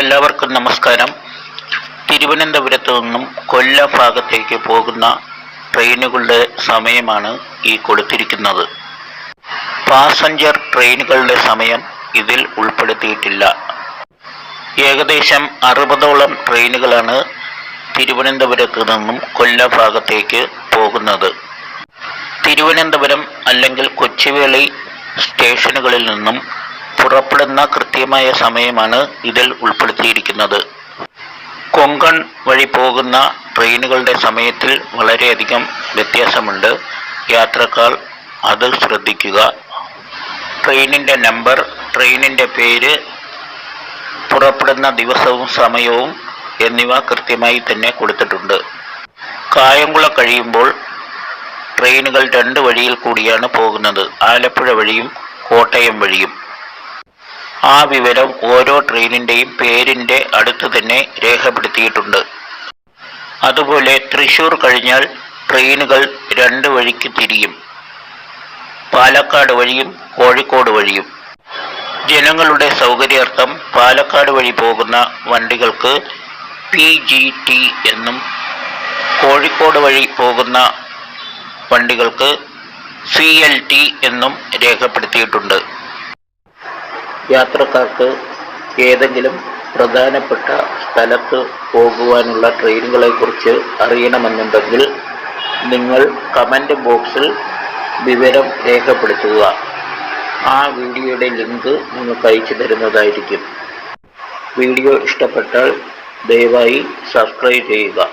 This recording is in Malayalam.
എല്ലാവർക്കും നമസ്കാരം. തിരുവനന്തപുരത്ത് നിന്നും കൊല്ല ഭാഗത്തേക്ക് പോകുന്ന ട്രെയിനുകളുടെ സമയമാണ് ഈ കൊടുത്തിരിക്കുന്നത്. പാസഞ്ചർ ട്രെയിനുകളുടെ സമയം ഇതിൽ ഉൾപ്പെടുത്തിയിട്ടില്ല. ഏകദേശം അറുപതോളം ട്രെയിനുകളാണ് തിരുവനന്തപുരത്ത് നിന്നും കൊല്ല ഭാഗത്തേക്ക് പോകുന്നത്. തിരുവനന്തപുരം അല്ലെങ്കിൽ കൊച്ചുവേളി സ്റ്റേഷനുകളിൽ നിന്നും പുറപ്പെടുന്ന കൃത്യമായ സമയമാണ് ഇതിൽ ഉൾപ്പെടുത്തിയിരിക്കുന്നത്. കൊങ്കൺ വഴി പോകുന്ന ട്രെയിനുകളുടെ സമയത്തിൽ വളരെയധികം വ്യത്യാസമുണ്ട്. യാത്രക്കാർ അത് ശ്രദ്ധിക്കുക. ട്രെയിനിന്റെ നമ്പർ ട്രെയിനിന്റെ പേര് പുറപ്പെടുന്ന ദിവസവും സമയവും എന്നിവ കൃത്യമായി തന്നെ കൊടുത്തിട്ടുണ്ട്. കായംകുളം കഴിയുമ്പോൾ ട്രെയിനുകൾ രണ്ട് വഴിയിൽ കൂടിയാണ് പോകുന്നത്. ആലപ്പുഴ വഴിയും കോട്ടയം വഴിയും. ആ വിവരം ഓരോ ട്രെയിനിന്റെയും പേരിന്റെ അടുത്ത് തന്നെ രേഖപ്പെടുത്തിയിട്ടുണ്ട്. അതുപോലെ തൃശ്ശൂർ കഴിഞ്ഞാൽ ട്രെയിനുകൾ രണ്ട് വഴിക്ക് തിരിയും. പാലക്കാട് വഴിയും കോഴിക്കോട് വഴിയും. ജനങ്ങളുടെ സൗകര്യാർത്ഥം പാലക്കാട് വഴി പോകുന്ന വണ്ടികൾക്ക് പി ജി ടി എന്നും കോഴിക്കോട് വഴി പോകുന്ന വണ്ടികൾക്ക് സി എൽ ടി എന്നും രേഖപ്പെടുത്തിയിട്ടുണ്ട്. യാത്രക്കാർക്ക് ഏതെങ്കിലും പ്രധാനപ്പെട്ട സ്ഥലത്ത് പോകുവാനുള്ള ട്രെയിനുകളെക്കുറിച്ച് അറിയണമെന്നുണ്ടെങ്കിൽ നിങ്ങൾ കമന്റ് ബോക്സിൽ വിവരം രേഖപ്പെടുത്തുക. ആ വീഡിയോയുടെ ലിങ്ക് നിങ്ങൾക്ക് അയച്ചു തരുന്നതായിരിക്കും. വീഡിയോ ഇഷ്ടപ്പെട്ടാൽ ദയവായി സബ്സ്ക്രൈബ് ചെയ്യുക.